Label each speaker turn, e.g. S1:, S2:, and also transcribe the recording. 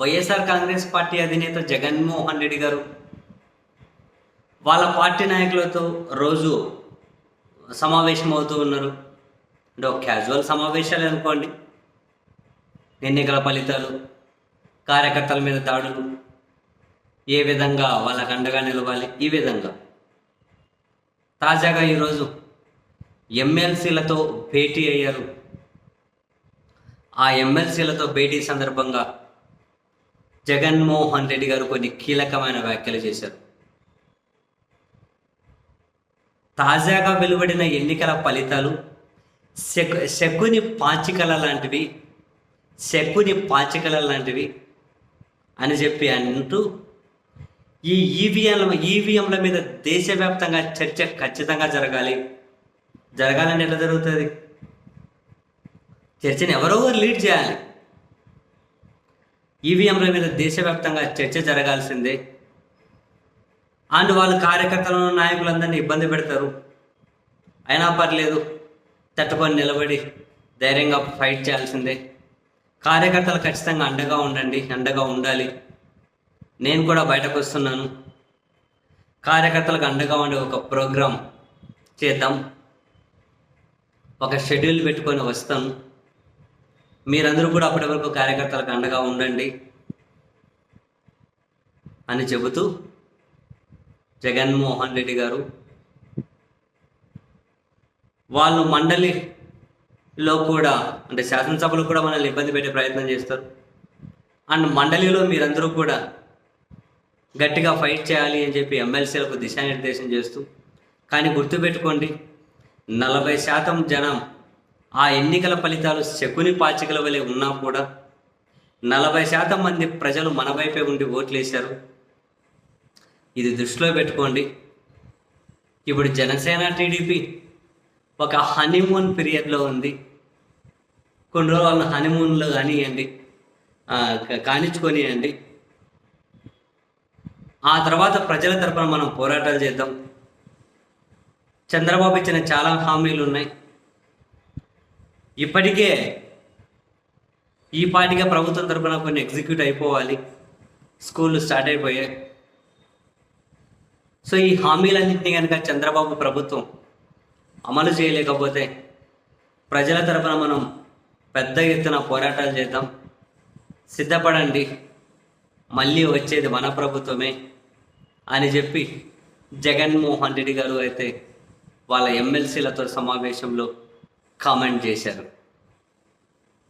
S1: YSR Congress party అధినేత జగన్మోహన్ రెడ్డి గారు వాళ్ళ పార్టీ నాయకులతో రోజు సమావేశం అవుతూ ఉన్నారు. అంటే ఒక క్యాజువల్ సమావేశాలు అనుకోండి. ఎన్నికల ఫలితాలు కార్యకర్తల మీద దాడులు ఏ విధంగా వాళ్ళకు అండగా నిలవాలి ఈ విధంగా. తాజాగా ఈరోజు ఎమ్మెల్సీలతో భేటీ అయ్యారు. ఆ ఎమ్మెల్సీలతో భేటీ సందర్భంగా జగన్మోహన్ రెడ్డి గారు కొన్ని కీలకమైన వ్యాఖ్యలు చేశారు. తాజాగా వెలువడిన ఎన్నికల ఫలితాలు శకు శకుని పాచికల లాంటివి శకుని పాచికల లాంటివి అని చెప్పి అంటూ ఈ ఈవీఎంల ఈవీఎంల మీద దేశవ్యాప్తంగా చర్చ ఖచ్చితంగా జరగాలి. జరగాలని ఎట్లా జరుగుతుంది? చర్చని ఎవరో లీడ్ చేయాలి. ఈవీఎంల మీద దేశవ్యాప్తంగా చర్చ జరగాల్సిందే. అండ్ వాళ్ళు కార్యకర్తలను నాయకులందరినీ ఇబ్బంది పెడతారు. అయినా పర్లేదు తట్టుకొని నిలబడి ధైర్యంగా ఫైట్ చేయాల్సిందే. కార్యకర్తలు ఖచ్చితంగా అండగా ఉండండి అండగా ఉండాలి. నేను కూడా బయటకు వస్తున్నాను. కార్యకర్తలకు అండగా ఉండే ఒక ప్రోగ్రాం చేద్దాం. ఒక షెడ్యూల్ పెట్టుకొని వస్తాను. మీరందరూ కూడా అప్పటి వరకు కార్యకర్తలకు అండగా ఉండండి అని చెబుతూ జగన్మోహన్ రెడ్డి గారు వాళ్ళు మండలిలో కూడా అంటే శాసనసభలో కూడా మనల్ని ఇబ్బంది పెట్టే ప్రయత్నం చేస్తారు. అండ్ మండలిలో మీరందరూ కూడా గట్టిగా ఫైట్ చేయాలి అని చెప్పి ఎమ్మెల్సీలకు దిశానిర్దేశం చేస్తూ కానీ గుర్తుపెట్టుకోండి నలభై శాతం జనం ఆ ఎన్నికల ఫలితాలు శకుని పాచికల వలె ఉన్నా కూడా నలభై శాతం మంది ప్రజలు మన వైపే ఉండి ఓట్లేశారు. ఇది దృష్టిలో పెట్టుకోండి. ఇప్పుడు జనసేన టీడీపీ ఒక హనీమూన్ పీరియడ్లో ఉంది. కొన్ని రోజులు వాళ్ళని హనీమూన్లో కానివ్వండి కానిచ్చుకొనియండి. ఆ తర్వాత ప్రజల తరపున మనం పోరాటాలు చేద్దాం. చంద్రబాబు ఇచ్చిన చాలా హామీలు ఉన్నాయి ఇప్పటికే ఈ పాటిగా ప్రభుత్వం తరపున కొన్ని ఎగ్జిక్యూట్ అయిపోవాలి. స్కూళ్ళు స్టార్ట్ అయిపోయాయి. సో ఈ హామీలన్నింటినీ కనుక చంద్రబాబు ప్రభుత్వం అమలు చేయలేకపోతే ప్రజల తరపున మనం పెద్ద ఎత్తున పోరాటాలు చేద్దాం. సిద్ధపడండి. మళ్ళీ వచ్చేది మన ప్రభుత్వమే అని చెప్పి జగన్మోహన్ రెడ్డి గారు అయితే వాళ్ళ ఎమ్మెల్సీలతో సమావేశంలో కామెంట్ చేశారు.